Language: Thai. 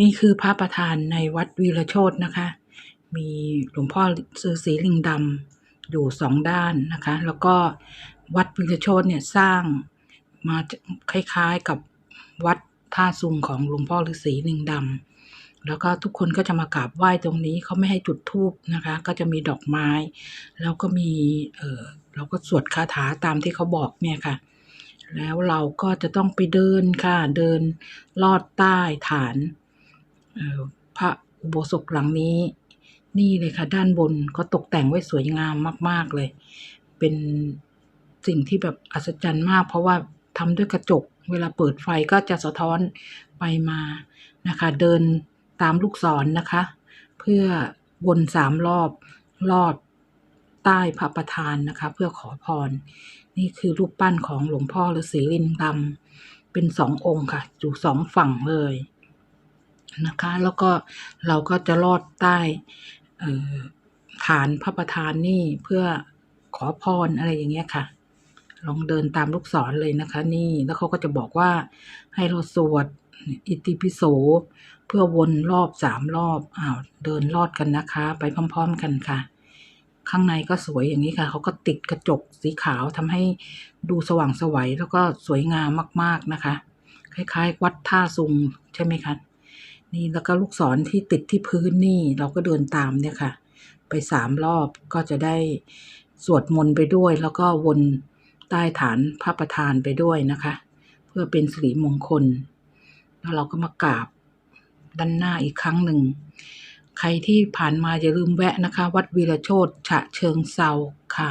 นี่คือพระประธานในวัดวีรโชตนะคะ มีหลวงพ่อฤาษีลิงดำอยู่สองด้านนะคะ แล้วก็วัดวีรโชตเนี่ยสร้างมาคล้ายๆกับวัดท่าซุงของหลวงพ่อฤาษีลิงดำแล้วก็ทุกคนก็จะมากราบไหว้ตรงนี้เขาไม่ให้จุดธูปนะคะ ก็จะมีดอกไม้ แล้วก็มีเออเราก็สวดคาถาตามที่เขาบอกเนี่ยค่ะแล้วเราก็จะต้องไปเดินค่ะ เดินลอดใต้ฐาน พระอุโบสถหลังนี้ นี่เลยค่ะ ด้านบนก็ตกแต่งไว้สวยงามมาก ๆเลย เป็นสิ่งที่แบบอัศจรรย์มาก เพราะว่าทำด้วยกระจก เวลาเปิดไฟก็จะสะท้อนไปมานะคะ เดินตามลูกศรนนะคะ เพื่อวนสามรอบลอดใต้พระประธานนะคะ เพื่อขอพร นี่คือรูปปั้นของหลวงพ่อฤาษีลิงดำเป็นสององค์ค่ะ อยู่สองฝั่งเลย นะคะ แล้วก็เราก็จะลอดใต้ฐานพระประธานนี่เพื่อขอพรอะไรอย่างเงี้ยค่ะ ลองเดินตามลูกศรเลยนะคะ นี่แล้วเขาก็จะบอกว่าให้เราสวดอิติปิโสเพื่อวนรอบสามรอบอ้าวเดินลอดกันนะคะ ไปพร้อม ๆ กันค่ะ ข้างในก็สวยอย่างนี้ค่ะเขาก็ติดกระจกสีขาวทำให้ดูสว่างสวยแล้วก็สวยงามมาก ๆนะคะ คล้าย ๆ วัดท่าซุงใช่ไหมคะ นี่แล้วก็ลูกศรที่ติดที่พื้นนี่เราก็เดินตามเนี่ยค่ะ ไปสามรอบก็จะได้สวดมนต์ไปด้วย แล้วก็วนใต้ฐานพระประธานไปด้วยนะคะ เพื่อเป็นสิริมงคล แล้วเราก็มากราบด้านหน้าอีกครั้งหนึ่ง ใครที่ผ่านมาอย่าลืมแวะนะคะ วัดวีรโชตฉะเชิงเซาค่ะ